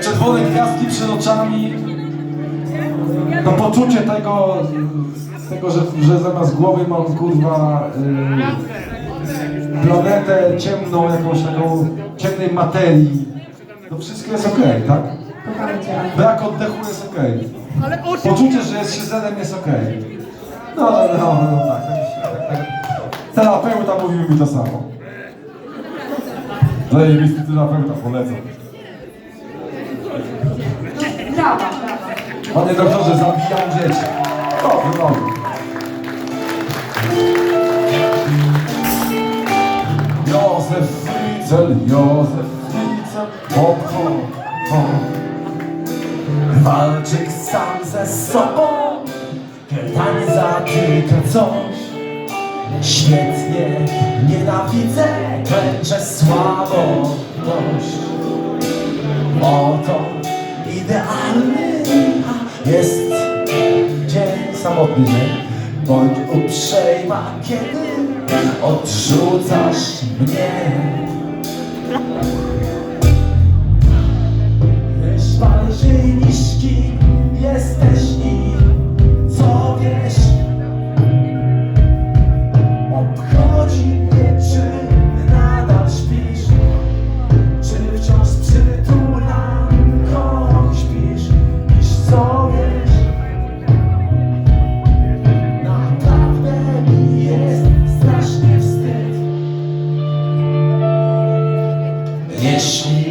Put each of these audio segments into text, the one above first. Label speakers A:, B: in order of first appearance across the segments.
A: Czerwone gwiazdki przed oczami, to poczucie tego, tego że, że zamiast głowy mam kurwa y, planetę ciemną, jakąś taką ciemnej materii. To wszystko jest okej, tak?
B: Cię, Anna.
A: Brak oddechu jest okej.
C: Osiem
A: Poczucie, że jest się jest okej. No, no, no, no, tak, tak, tak, tak. Terapeuta mówił mi to samo. Zajebisty terapeuta, polecam. Panie doktorze, zabijam dzieci. Dobrze, dobrze. Józef Fritzl, Józef Fritzl, hop, hop.
D: Walczyk sam ze sobą Tań zatyka coś Świetnie Nienawidzę Klęczę słabo Dość Oto Idealny Jest Dzień samotny Bądź uprzejma Kiedy Odrzucasz mnie. Wiesz bardziej niż kim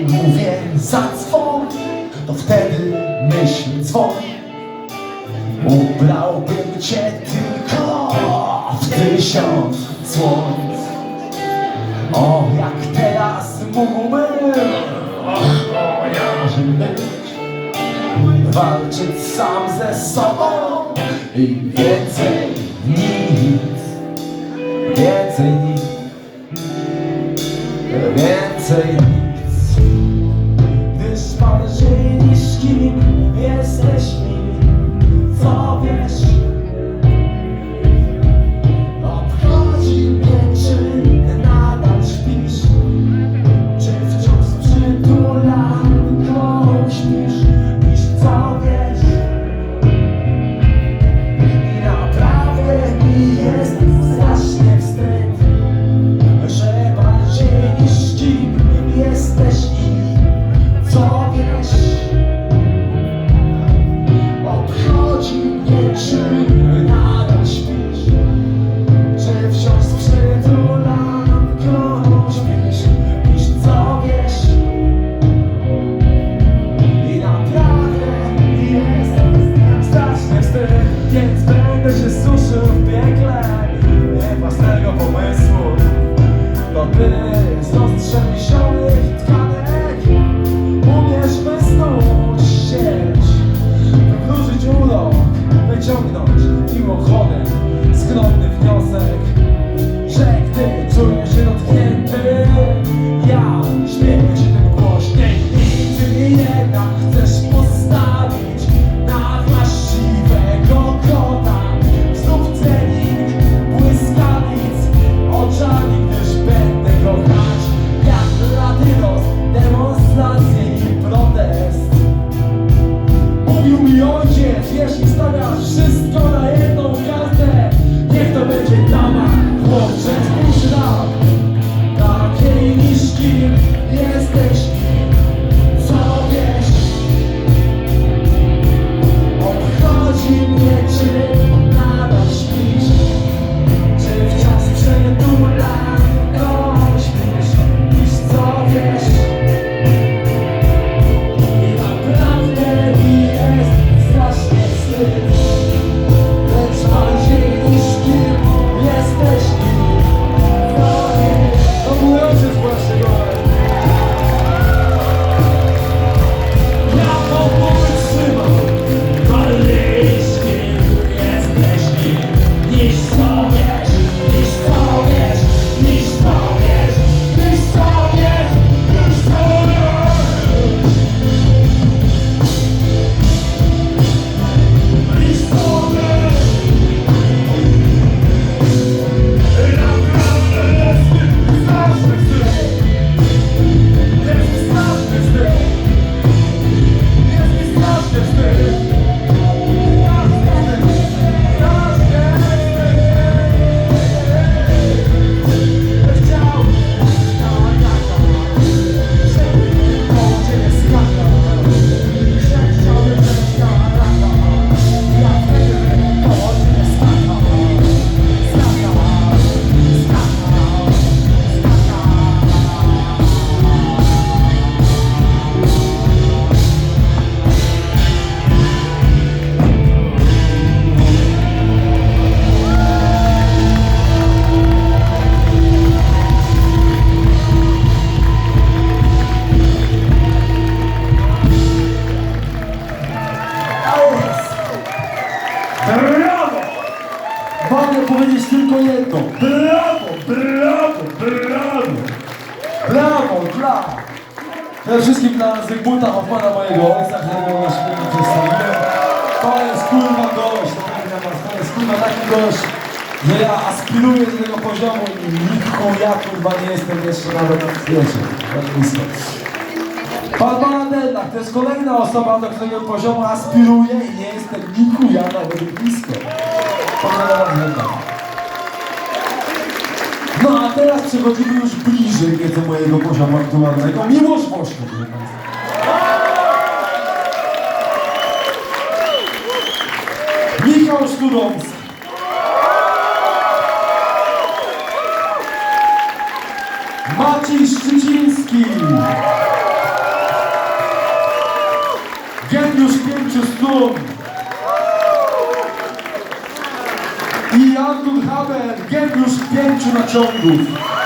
D: mówię zadzwoń, to wtedy myśl dzwoni. Ubrałbym cię tylko w tysiąc słońc. O, jak teraz mógłbym marzeń być, walczyć sam ze sobą i więcej nic, więcej nic. Więcej nic Przede wszystkim dla Zygmunta Hoffmana, mojego ojca, którego właśnie przedstawiłem. To jest kurwa gość, to na was, to jest kurwa taki gość, że ja aspiruję do tego poziomu i nikt ja kurwa nie jestem jeszcze nawet, wiecie, tak blisko. Pan Maradella, to jest kolejna osoba, do którego poziomu aspiruję i nie jestem niku ja nawet blisko. Pan Maradella. Teraz przechodzimy już bliżej nieco mojego poziomu aktualnego. Miłość Wośko, proszę Państwa. Michał Szturowski. Maciej Szczyciński. Geniusz pięciu stron. I Artur Haber, geniusz pięciu naciągów.